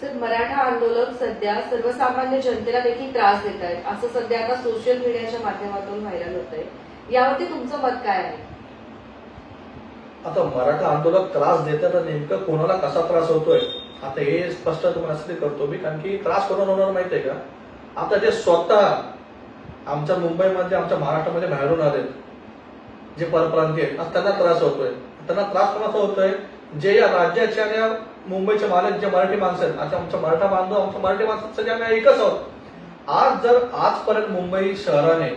Sir Maratha आंदोलन सध्या सर्वसामान्य जनतेला देखील त्रास देत आहेत. असं सध्या आता सोशल मीडियाच्या माध्यमातून व्हायरल होत आहे यावरती तुमचं मत काय आहे? आता मराठा आंदोलक त्रास देताना नेमकं कोणाला कसा त्रास होतोय? आता हे स्पष्ट तुम्हाला करतो मी कारण की त्रास कोणाला होणार माहितीये का? आता जे स्वतः आमच्या मुंबईमध्ये आमच्या महाराष्ट्रामध्ये बाहेरून आले जे परप्रांतीय त्यांना त्रास होतोय. त्यांना त्रास कोणाचा होतोय? जे या राज्याचे या मुंबईचे मालक जे मराठी माणसं आहेत आता आमच्या मराठा बांधव आमच्या मराठी माणसाचं सगळे आम्ही एकच आहोत. आज जर आजपर्यंत मुंबई शहराने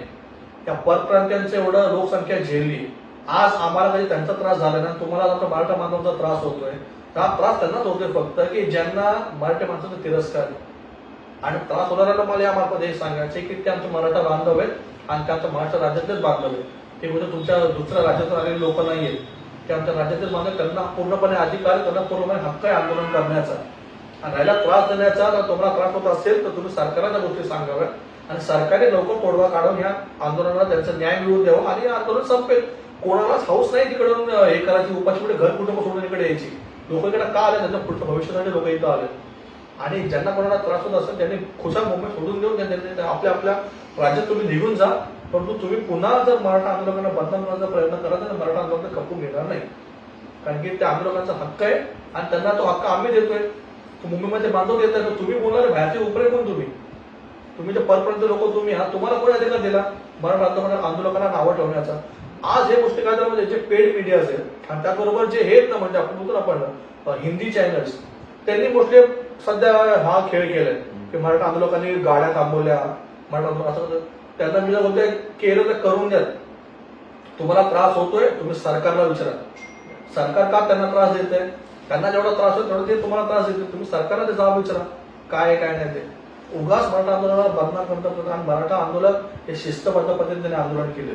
या परप्रांत्यांचं एवढं लोकसंख्या झेलली आज आम्हाला कधी त्यांचा त्रास झाला ना तुम्हाला आमचा मराठा बांधवांचा त्रास होतोय हा त्रास त्यांनाच होतोय फक्त की ज्यांना मराठी माणसाचा तिरस्कार आणि त्रास होणाऱ्याला मला या मार्फत हे सांगायचे की ते आमचे मराठा बांधव आहेत आणि ते आमच्या महाराष्ट्र राज्यातलेच बांधव आहेत. ते म्हणजे तुमच्या दुसऱ्या राज्यातून आलेले लोक नाही आहेत की आमच्या राज्यातील बांधव त्यांना पूर्णपणे अधिकार आहे, त्यांना पूर्णपणे हक्क आहे आंदोलन करण्याचा. आणि राहिला त्रास देण्याचा जर तुम्हाला त्रास होत असेल तर तुम्ही सरकारला त्या गोष्टी सांगाव्या आणि सरकारने लवकर तोडवा काढून या आंदोलनाला त्यांचा न्याय मिळवून द्यावा आणि आंदोलन संपेल. कोणालाच हाऊस नाही तिकडून हे करायची उपाशी पुढे घर कुटुंब सोडून इकडे यायची. लोक इकडे का आले? त्यांच्या पुढच्या भविष्यासाठी लोक इथं आले आणि ज्यांना कोणाला त्रास होत असेल त्यांनी खुशा मुंबई सोडून देऊन त्यांनी आपल्या आपल्या राज्यात तुम्ही निघून जा. परंतु तुम्ही पुन्हा जर मराठा आंदोलकांना बदनाम करण्याचा प्रयत्न करा तर मराठा आंदोलन खपून घेणार नाही. कारण की त्या आंदोलकांचा हक्क आहे आणि त्यांना तो हक्क आम्ही देतोय. मुंबईमध्ये बांधव देत आहे तुम्ही बोलणार बाहेरचे उपरे कोण तुम्ही? तुम्ही जे परपर्यंत लोक तुम्ही हा तुम्हाला कोणी अधिकार दिला? मराठा आंदोलन आंदोलकांना नावं ठेवण्याचा. आज हे गोष्टी काय म्हणजे जे पेड मीडिया असेल आणि त्याचबरोबर जे हे ना म्हणजे आपण बोलतो आपण हिंदी चॅनल्स त्यांनी मोस्टली सध्या हा खेळ केलाय. की मराठा आंदोलकांनी गाड्या थांबवल्या. मराठा आंदोलन असं त्यांना मी जर बोलतोय केलं तर करून द्या. तुम्हाला त्रास होतोय तुम्ही सरकारला विचारा. सरकार का त्यांना त्रास देत आहे त्यांना जेवढा त्रास होतो तेवढा ते तुम्हाला त्रास देते तुम्ही सरकारला ते जबाब विचारा. काय आहे काय नाही ते. उगाच मराठा आंदोलनाला बदनाम करतात आणि मराठा आंदोलक हे शिस्तबद्ध पद्धतीने त्यांनी आंदोलन केले.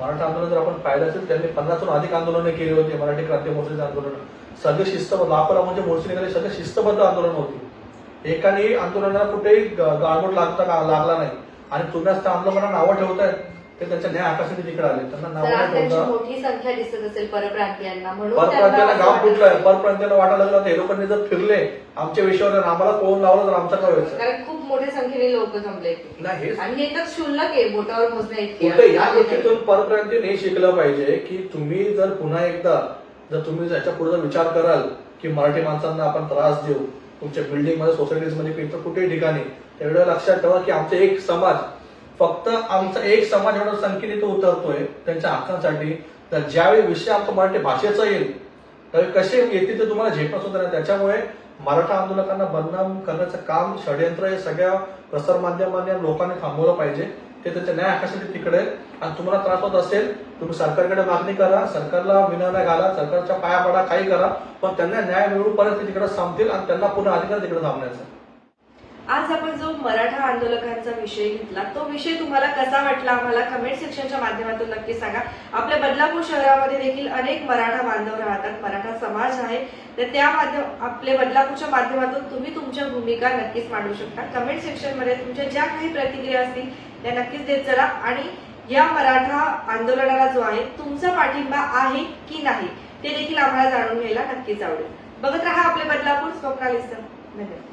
मराठा आंदोलन जर आपण पाहिलं असेल त्यांनी पन्नासहून अधिक आंदोलने केली होती. मराठी क्रांती मोर्चाचे आंदोलन. सगळे शिस्तबद्ध आपला म्हणजे मोर्चे निघाले सगळे शिस्तबद्ध आंदोलन होती. एकाने आंदोलनाला कुठेही ग- लागता का लागला नाही. आणि तुम्ही त्या आंदोलकांना नावं ठेवताय ते त्यांच्या न्याय आकाशाने तिकडे आले त्यांना नावं ठेवता. मोठी संख्या दिसत असेल परप्रांतीयांना म्हणून परप्रांत्याला त्यांना गाव असं कुठलं आहे वाटत परप्रांत्याला वाटायला लागलं हे लोकांनी जर फिरले आमच्या विषयावर आम्हाला कोण लावलं तर आमचा काय व्हायचं? कारण खूप मोठ्या संख्येने लोक जमले. नाही हे आणि हे तर क्षुल्लक आहे बोटावर मोजण्या इतकी या गोष्टीतून परप्रांतीने हे शिकलं पाहिजे की तुम्ही जर पुन्हा एकदा जर तुम्ही याच्यापुढे विचार कराल की मराठी माणसांना आपण त्रास देऊ तुमच्या बिल्डिंगमध्ये सोसायटीजमध्ये किंवा इतर कुठेही ठिकाणी तेवढं लक्षात ठेवा की आमचा एक समाज फक्त आमचा एक समाज एवढा संख्येने तो उतरतोय त्यांच्या हक्कांसाठी. तर ज्यावेळी विषय आमचा मराठी भाषेचा येईल तर कसे येतील ते तुम्हाला झेपणं सुद्धा त्याच्यामुळे मराठा आंदोलकांना बदनाम करण्याचं काम षडयंत्र हे सगळ्या प्रसार माध्यमांनी लोकांनी थांबवलं पाहिजे. ते त्यांच्या न्याय हक्कासाठी तिकडे आणि तुम्हाला त्रास होत असेल तुम्ही सरकारकडे मागणी करा सरकारला विनवण्या घाला सरकारच्या पाया पडा काही करा पण त्यांना न्याय मिळूपर्यंत ते तिकडे संपतील आणि त्यांना पुन्हा अधिकार तिकडे थांबण्याचा. आज आपण जो मराठा आंदोलकांचा विषय घेतला तो विषय तुम्हाला कसा वाटला? आम्हाला कमेंट सेक्शनच्या माध्यमातून नक्की सांगा. आपल्या बदलापूर शहरामध्ये देखील अनेक मराठा बांधव राहतात मराठा समाज आहे. तर त्या माध्यम आपल्या बदलापूरच्या माध्यमातून तुम्ही तुमच्या भूमिका नक्कीच मांडू शकता. कमेंट सेक्शनमध्ये तुमच्या ज्या काही प्रतिक्रिया असतील त्या नक्कीच देत चला. आणि या मराठा आंदोलनाला जो आहे तुमचा पाठिंबा आहे की नाही ते देखील आम्हाला जाणून घ्यायला नक्कीच आवडेल. बघत राहा आपले बदलापूर स्वप्नालिस्त धन्यवाद.